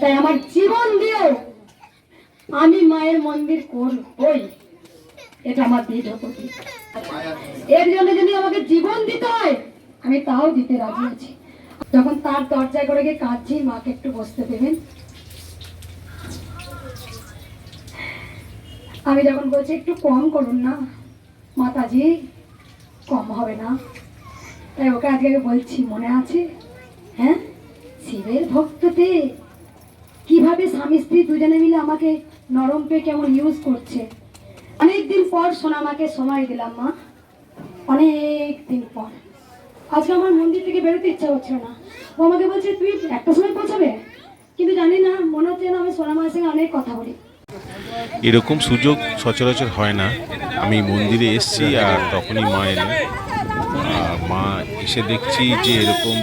তাই আমার জীবন দিয়েও আমি মায়ের মন্দির করবই এটা আমার দৃঢ় এর জন্য যদি আমাকে জীবন দিতে হয়, আমি তাও দিতে রাজি আছি। যখন তার দরজায় করে গিয়ে কাঁদছি, মাকে একটু বসতে দেবেন? আমি যখন বলছি, একটু কম করুন না, মাতাজি, কম হবে না। তাই ওকে আজকে বলছি, মনে আছে? হ্যাঁ শিবের ভক্ততে কীভাবে স্বামী স্ত্রী দুজনে মিলে আমাকে নরম পেয়ে কেমন ইউজ করছে? অনেকদিন পর সোনামাকে সময় দিলাম, মা। অনেক দিন পর। আজকে আমার মন্দির থেকে বেরোতে ইচ্ছা হচ্ছে না। ও আমাকে বলছে, তুই একটা সময় পৌঁছাবে? কিন্তু জানি না, মনে হচ্ছে না আমি সোনা সোনামার সঙ্গে অনেক কথা বলি। এরকম সুযোগ সচরাচর হয় না। আমি মন্দিরে এসেছি আর তখনই মা এলেন মা এসে দেখছি যে এরকম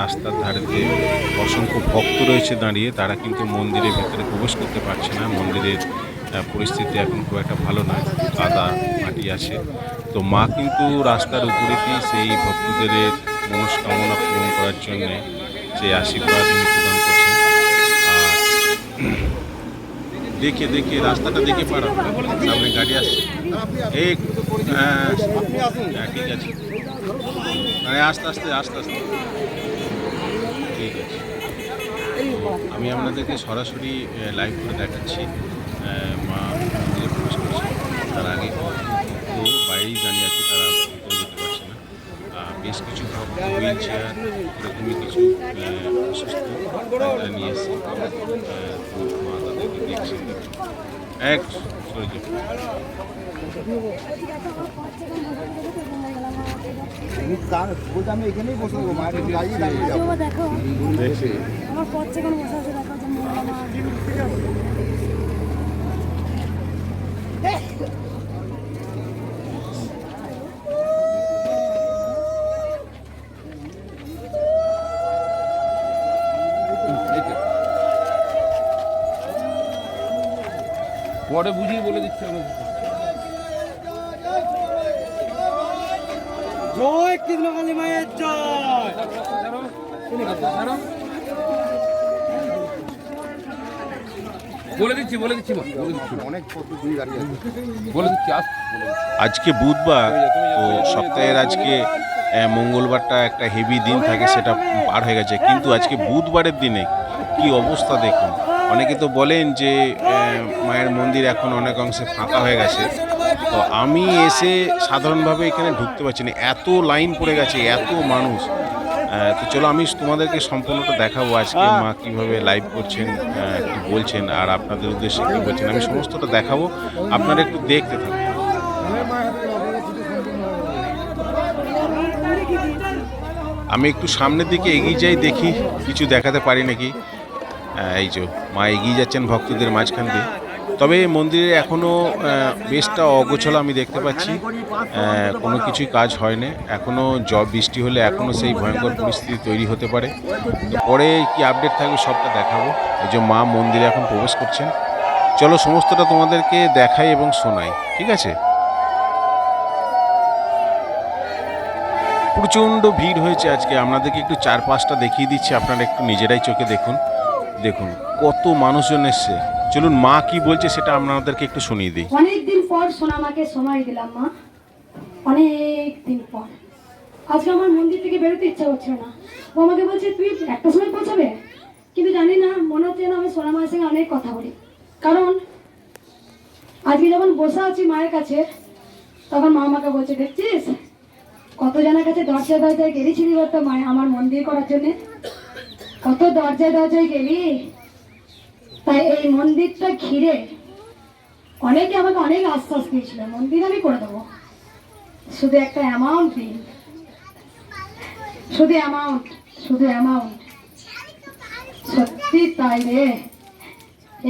রাস্তার ধারেতে অসংখ্য ভক্ত রয়েছে দাঁড়িয়ে তারা কিন্তু মন্দিরের ভেতরে প্রবেশ করতে পারছে না। মন্দিরের পরিস্থিতি এখন খুব একটা ভালো নয় কাদা মাটি আছে। তো মা কিন্তু রাস্তার উপরে দিয়ে সেই ভক্তদের মনস্কামনা পূরণ করার জন্য সেই আশীর্বাদ প্রদান করছে। আর দেখে দেখে রাস্তাটা দেখে পারা। সামনে গাড়ি আসছে। হ্যাঁ হ্যাঁ, ঠিক আছে। মানে আস্তে আস্তে আস্তে আস্তে। ঠিক আছে আমি আপনাদেরকে সরাসরি লাইভ করে দেখাচ্ছি। মা মন্দিরে প্রবেশ করছে। তার আগে তো বাইরেই দাঁড়িয়ে আছে, তারা ভিতরে যেতে পারছে না। বেশ কিছু ভক্ত হুইল চেয়ার এরকমই কিছু সুস্থ নিয়ে এসছে। মা এক আমি এখানেই বসে দেবো মায়ের গাড়ি দাঁড়িয়ে দেখো। আমার পথ থেকে বসে আছে দেখো পরে বুঝিয়ে বলে দিচ্ছে আমাদের জয় কৃষ্ণকালী মায়ের জয়। বলে দিচ্ছি বলে দিচ্ছি মা বলে দিচ্ছি। অনেক দাঁড়িয়ে বলে দিচ্ছি আস বলে দিচ্ছি। আজকে বুধবার তো সপ্তাহের আজকে মঙ্গলবারটা একটা হেভি দিন থাকে সেটা পার হয়ে গেছে। কিন্তু আজকে বুধবারের দিনে কি অবস্থা দেখুন। অনেকে তো বলেন যে মায়ের মন্দির এখন অনেক অংশে ফাঁকা হয়ে গেছে। তো আমি এসে সাধারণভাবে এখানে ঢুকতে পারছি না। এত লাইন পড়ে গেছে, এত মানুষ। তো চলো আমি তোমাদেরকে সম্পূর্ণটা দেখাবো আজকে মা কীভাবে লাইভ করছেন কি বলছেন, আর আপনাদের উদ্দেশ্যে কি বলছেন। আমি সমস্তটা দেখাবো, আপনারা একটু দেখতে থাকুন। আমি একটু সামনের দিকে এগিয়ে যাই, দেখি কিছু দেখাতে পারি নাকি। এই যে মা এগিয়ে যাচ্ছেন ভক্তদের মাঝখান দিয়ে। তবে মন্দিরে এখনও বেশটা অগোছলা আমি দেখতে পাচ্ছি। কোনো কিছুই কাজ হয়নি। এখনও জব বৃষ্টি হলে এখনও সেই ভয়ঙ্কর পরিস্থিতি তৈরি হতে পারে। পরে কি আপডেট থাকবে সবটা দেখাবো। এই যে মা মন্দিরে এখন প্রবেশ করছেন। চলো সমস্তটা তোমাদেরকে দেখাই এবং শোনাই, ঠিক আছে? প্রচণ্ড ভিড় হয়েছে আজকে। আপনাদেরকে একটু চার পাঁচটা দেখিয়ে দিচ্ছি। আপনারা একটু নিজেরাই চোখে দেখুন। দেখুন, কত মানুষজন এসছে। চলুন মা কি বলছে সেটা আপনাদেরকে একটু শুনিয়ে দিই। অনেকদিন পর সোনা মাকে সময় দিলাম মা। অনেক দিন পর। আজকে আমার মন্দির থেকে বেরোতে ইচ্ছা হচ্ছে না। ও আমাকে বলছে, তুই একটা সময় পৌঁছাবে? কিন্তু জানি না, মনে হচ্ছে না আমি সোনামার সঙ্গে অনেক কথা বলি। কারণ, আজকে যখন বসে আছি মায়ের কাছে, তখন মা আমাকে বলছে, দেখছিস? কত জনের কাছে দরজায় দরজায় গেলিছিলি বলতো মায়ের আমার মন্দির করার জন্যে? কত দরজায় দরজায় গেলি? তাই এই মন্দিরটা ঘিরে অনেকে আমাকে অনেক আশ্বাস দিয়েছিল, মন্দির আমি করে দেবো। শুধু একটা অ্যামাউন্ট দিন শুধু অ্যামাউন্ট শুধু অ্যামাউন্ট সত্যি তাই রে।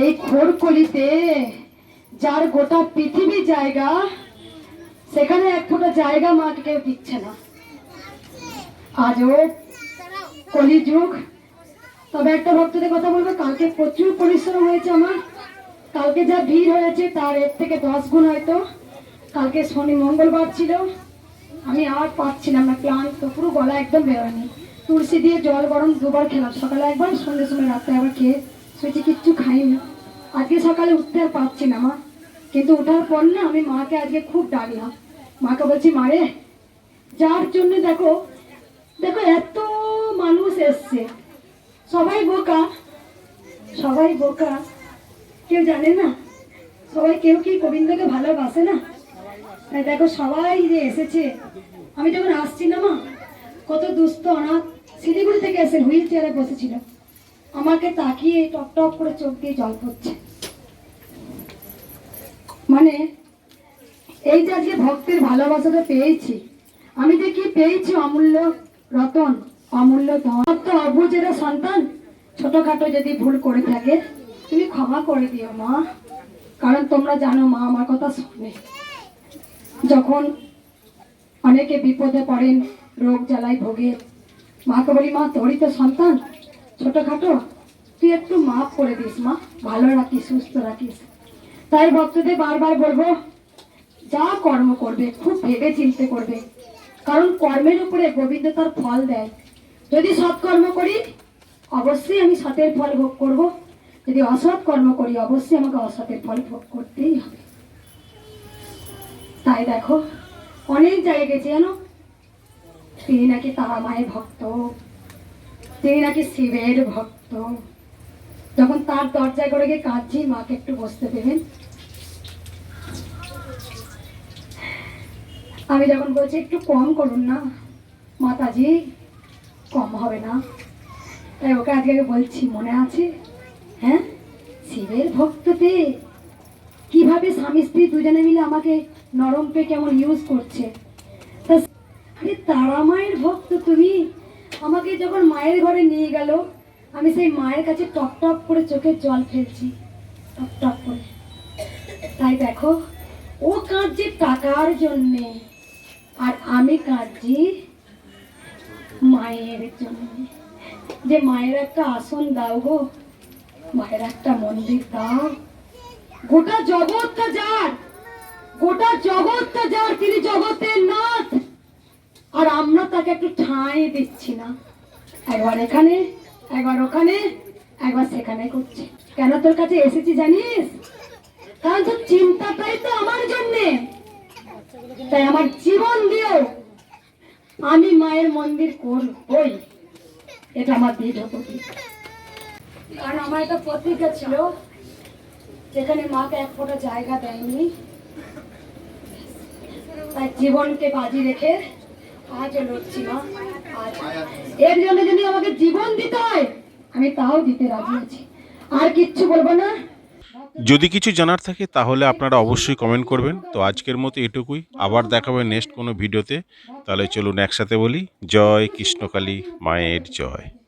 এই খোরকলিতে যার গোটা পৃথিবী জায়গা, সেখানে এক ফোঁটা জায়গা মাকে কেউ দিচ্ছে না। আজও কলিযুগ তবে একটা ভক্তদের কথা বলব, কালকে প্রচুর পরিশ্রম হয়েছে আমার। কালকে যা ভিড় হয়েছে তার এর থেকে দশ গুণ হয়তো। কালকে শনি মঙ্গলবার ছিল। আমি আর পাচ্ছিলাম না, ক্লান্ত, পুরো গলা একদম বেরোয়নি। তুলসী দিয়ে জল গরম দুবার খেলাম। সকালে একবার সন্ধ্যে সময় রাত্রে একবার খেয়ে শুয়েছি, কিচ্ছু খাইনি। আজকে সকালে উঠতে আর পারছি না মা। কিন্তু ওঠার পর না আমি মাকে আজকে খুব ডাকলাম। মাকে বলছি মারে যার জন্য দেখো দেখো এত মানুষ এসছে। সবাই বোকা। সবাই বোকা। কেউ জানে না? সবাই কেউ কি গোবিন্দকে ভালোবাসে না? তাই দেখো সবাই যে এসেছে। আমি যখন আসছি না মা, কত দুস্থ, অনাথ, শিলিগুড়ি থেকে এসে হুইল চেয়ারে বসেছিল আমাকে তাকিয়ে টপ টপ করে চোখ দিয়ে জল পড়ছে। মানে এই যে আজকে ভক্তের ভালোবাসাটা পেয়েছি, আমি কি পেয়েছি অমূল্য রতন? অমূল্য ধন। তো অবুজের সন্তান। ছোটখাটো যদি ভুল করে থাকে, তুমি ক্ষমা করে দিও মা। কারণ তোমরা জানো মা আমার কথা শোনে। যখন অনেকে বিপদে পড়েন, রোগ জ্বালায় ভোগে মাকে বলি, মা, তোরই তো সন্তান। ছোটখাটো, তুই একটু মাফ করে দিস মা। ভালো রাখিস, সুস্থ রাখিস। তাই ভক্তদের বারবার বলব, যা কর্ম করবে, খুব ভেবে চিন্তে করবে। কারণ কর্মের উপরে গোবিন্দ তার ফল দেয়। যদি সৎ কর্ম করি, অবশ্যই আমি সতের ফল ভোগ করব। যদি অসৎ কর্ম করি, অবশ্যই আমাকে অসতের ফল ভোগ করতেই হবে। তাই দেখো, অনেক জায়গায় গেছি জানো তিনি নাকি তারা মায়ের ভক্ত, তিনি নাকি শিবের ভক্ত। যখন তার দরজায় করে গিয়ে কাঁদছি, মাকে একটু বসতে দেবেন। আমি যখন বলছি, একটু কম করুন না, মাতাজি। কম হবে না। তাই ওকে আমি বলছি, মনে আছে? হ্যাঁ? শিবের ভক্ততে কীভাবে স্বামী স্ত্রী দুজনে মিলে আমাকে নরম পে কেমন ইউজ করছে? তা আরে তারা মায়ের ভক্ত তুমি? আমাকে যখন মায়ের ঘরে নিয়ে গেল, আমি সেই মায়ের কাছে টপ টপ করে চোখের জল ফেলছি। টপ টপ করে। তাই দেখো, ও কাঁদছে টাকার জন্যে। আর আমি কাঁদছি মায়ের জন্য যে মায়ের একটা আসন দাও গো, মায়ের একটা মন্দির দাও। গোটা জগৎটা যার, গোটা জগৎটা যার, তিনি জগতের নাথ। আর আমরা তাকে একটু ঠাঁই দিচ্ছি না। একবার এখানে, একবার ওখানে, একবার সেখানে করছে। কেন তোর কাছে এসেছি জানিস? কারণ তোর চিন্তাটাই তো আমার জন্যে। তাই আমার জীবন দিও। আমি মায়ের মন্দির করবই। এটা আমার দৃঢ় প্রতিজ্ঞা। কারণ আমার একটা প্রতিজ্ঞা ছিল, যেখানে মাকে এক ফোঁটা জায়গা দেয়নি। তাই জীবনকে বাজি রেখে আজও লড়ছি মা, আজ। এর জন্য যদি আমাকে জীবন দিতে হয়, আমি তাও দিতে রাজি আছি। আর কিচ্ছু বলব না। যদি কিছু জানার থাকে তাহলে আপনারা অবশ্যই কমেন্ট করবেন। তো আজকের মতো এটুকুই। আবার দেখাবে নেক্সট কোনো ভিডিওতে। তাহলে চলুন একসাথে বলি, জয় কৃষ্ণকালী মায়ের জয়।